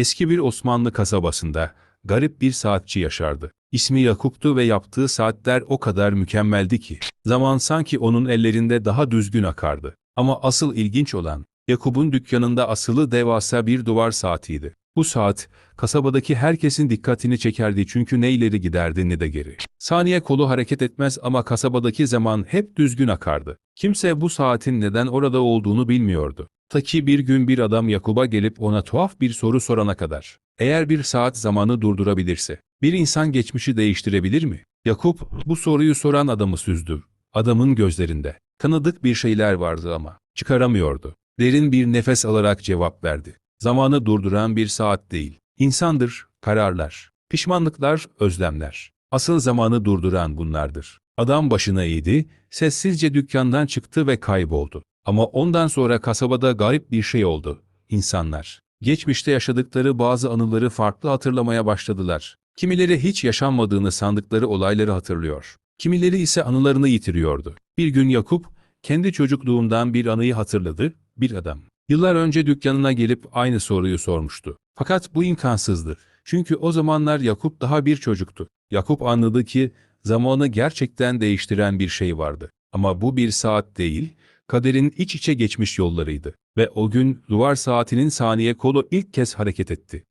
Eski bir Osmanlı kasabasında garip bir saatçi yaşardı. İsmi Yakup'tu ve yaptığı saatler o kadar mükemmeldi ki zaman sanki onun ellerinde daha düzgün akardı. Ama asıl ilginç olan Yakup'un dükkanında asılı devasa bir duvar saatiydi. Bu saat kasabadaki herkesin dikkatini çekerdi çünkü ne ileri giderdi ne de geri. Saniye kolu hareket etmez ama kasabadaki zaman hep düzgün akardı. Kimse bu saatin neden orada olduğunu bilmiyordu. Ta ki bir gün bir adam Yakup'a gelip ona tuhaf bir soru sorana kadar. Eğer bir saat zamanı durdurabilirse, bir insan geçmişi değiştirebilir mi? Yakup bu soruyu soran adamı süzdü. Adamın gözlerinde tanıdık bir şeyler vardı ama çıkaramıyordu. Derin bir nefes alarak cevap verdi. Zamanı durduran bir saat değil, insandır, kararlar, pişmanlıklar, özlemler. Asıl zamanı durduran bunlardır. Adam başına eğdi, sessizce dükkandan çıktı ve kayboldu. Ama ondan sonra kasabada garip bir şey oldu. İnsanlar, geçmişte yaşadıkları bazı anıları farklı hatırlamaya başladılar. Kimileri hiç yaşanmadığını sandıkları olayları hatırlıyor. Kimileri ise anılarını yitiriyordu. Bir gün Yakup, kendi çocukluğundan bir anıyı hatırladı, bir adam. Yıllar önce dükkanına gelip aynı soruyu sormuştu. Fakat bu imkansızdı. Çünkü o zamanlar Yakup daha bir çocuktu. Yakup anladı ki zamanı gerçekten değiştiren bir şey vardı. Ama bu bir saat değil, kaderin iç içe geçmiş yollarıydı. Ve o gün duvar saatinin saniye kolu ilk kez hareket etti.